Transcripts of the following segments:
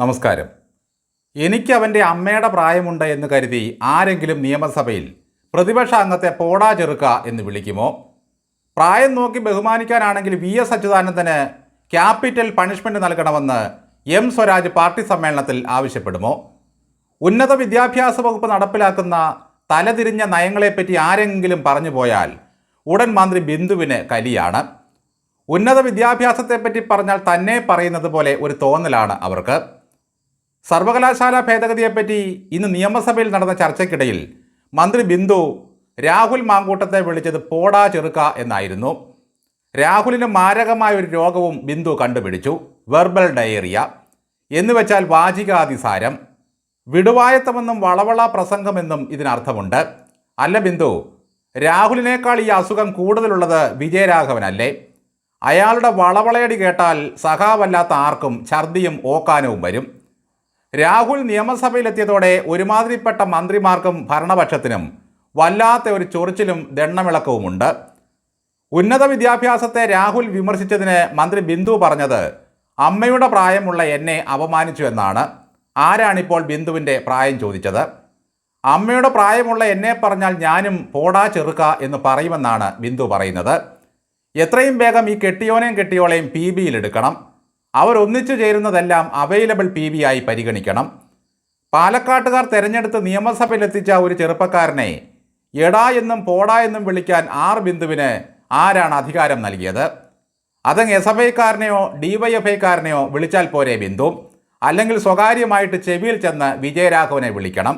നമസ്കാരം. എനിക്ക് അവന്റെ അമ്മയുടെ പ്രായമുണ്ട് എന്ന് കരുതി ആരെങ്കിലും നിയമസഭയിൽ പ്രതിപക്ഷ അംഗത്തെ പോടാ ചെറുക്ക എന്ന് വിളിക്കുമോ? പ്രായം നോക്കി ബഹുമാനിക്കാനാണെങ്കിൽ വി എസ് അച്യുതാനന്ദന് ക്യാപിറ്റൽ പണിഷ്മെന്റ് നൽകണമെന്ന് എം സ്വരാജ് പാർട്ടി സമ്മേളനത്തിൽ ആവശ്യപ്പെടുമോ? ഉന്നത വിദ്യാഭ്യാസ വകുപ്പ് നടപ്പിലാക്കുന്ന തലതിരിഞ്ഞ നയങ്ങളെപ്പറ്റി ആരെങ്കിലും പറഞ്ഞു പോയാൽ ഉടൻ മന്ത്രി ബിന്ദുവിന് കലിയാണ്. ഉന്നത വിദ്യാഭ്യാസത്തെപ്പറ്റി പറഞ്ഞാൽ തന്നെ പറയുന്നത് പോലെ ഒരു തോന്നലാണ് അവർക്ക്. സർവകലാശാല ഭേദഗതിയെപ്പറ്റി ഇന്ന് നിയമസഭയിൽ നടന്ന ചർച്ചയ്ക്കിടയിൽ മന്ത്രി ബിന്ദു രാഹുൽ മാങ്കൂട്ടത്തെ വിളിച്ചത് പോടാ ചെറുക്ക എന്നായിരുന്നു. രാഹുലിന് മാരകമായ ഒരു രോഗവും ബിന്ദു കണ്ടുപിടിച്ചു. Verbal diarrhoea. എന്നുവെച്ചാൽ വാചികാതിസാരം. വിടുവായത്തമെന്നും വളവള പ്രസംഗമെന്നും ഇതിനർത്ഥമുണ്ട്. അല്ല ബിന്ദു രാഹുലിനേക്കാൾ ഈ അസുഖം കൂടുതലുള്ളത് വിജയരാഘവനല്ലേ? അയാളുടെ വളവളയടി കേട്ടാൽ സഖാവല്ലാത്ത ആർക്കും ഛർദിയും ഓക്കാനവും വരും. രാഹുൽ നിയമസഭയിലെത്തിയതോടെ ഒരുമാതിരിപ്പെട്ട മന്ത്രിമാർക്കും ഭരണപക്ഷത്തിനും വല്ലാത്ത ഒരു ചൊറിച്ചിലും ദണ്ണമിളക്കവുമുണ്ട് ഉന്നത വിദ്യാഭ്യാസത്തെ രാഹുൽ വിമർശിച്ചതിന് മന്ത്രി ബിന്ദു പറഞ്ഞത് അമ്മയുടെ പ്രായമുള്ള എന്നെ അപമാനിച്ചു എന്നാണ്. ആരാണിപ്പോൾ ബിന്ദുവിന്റെ പ്രായം ചോദിച്ചത്? അമ്മയുടെ പ്രായമുള്ള എന്നെ പറഞ്ഞാൽ ഞാനും പോടാ ചെറുക്ക എന്ന് പറയുമെന്നാണ് ബിന്ദു പറയുന്നത്. എത്രയും വേഗം ഈ കെട്ടിയോനെയും കെട്ടിയോളെയും പി ബിയിൽ അവർ ഒന്നിച്ചു ചേരുന്നതെല്ലാം അവൈലബിൾ പി വി ആയി പരിഗണിക്കണം. പാലക്കാട്ടുകാർ തെരഞ്ഞെടുത്ത് നിയമസഭയിലെത്തിച്ച ഒരു ചെറുപ്പക്കാരനെ എടാ എന്നും പോടാ എന്നും വിളിക്കാൻ ആർ ബിന്ദുവിന് ആരാണ് അധികാരം നൽകിയത്? അതങ്ങ് എസ് എഫ് ഐക്കാരനെയോ ഡി വൈ എഫ് ഐക്കാരനെയോ വിളിച്ചാൽ പോരെ ബിന്ദു? അല്ലെങ്കിൽ സ്വകാര്യമായിട്ട് ചെവിയിൽ ചെന്ന് വിജയരാഘവനെ വിളിക്കണം.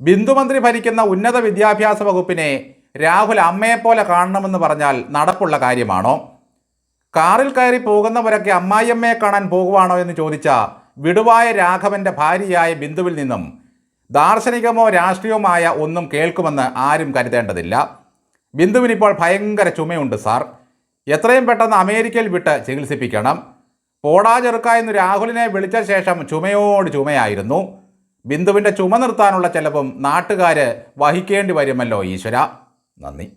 ബിന്ദുമന്ത്രി ഭരിക്കുന്ന ഉന്നത വിദ്യാഭ്യാസ വകുപ്പിനെ രാഹുൽ അമ്മയെപ്പോലെ കാണണമെന്ന് പറഞ്ഞാൽ നടപ്പുള്ള കാര്യമാണോ? കാറിൽ കയറി പോകുന്നവരൊക്കെ അമ്മായിയമ്മയെ കാണാൻ പോകുവാണോ എന്ന് ചോദിച്ച വിടുവായ രാഘവന്റെ ഭാര്യയായ ബിന്ദുവിൽ നിന്നും ദാർശനികമോ രാഷ്ട്രീയവുമായ ഒന്നും കേൾക്കുമെന്ന് ആരും കരുതേണ്ടതില്ല. ബിന്ദുവിനിപ്പോൾ ഭയങ്കര ചുമയുണ്ട് സാർ. എത്രയും പെട്ടെന്ന് അമേരിക്കയിൽ വിട്ട് ചികിത്സിപ്പിക്കണം. പോടാ ചെറുക്ക എന്ന് രാഹുലിനെ വിളിച്ച ശേഷം ചുമയോട് ചുമയായിരുന്നു. ബിന്ദുവിന്റെ ചുമ നിർത്താനുള്ള ചിലപ്പം നാട്ടുകാർ വഹിക്കേണ്ടി വരുമല്ലോ ഈശ്വര. നന്ദി.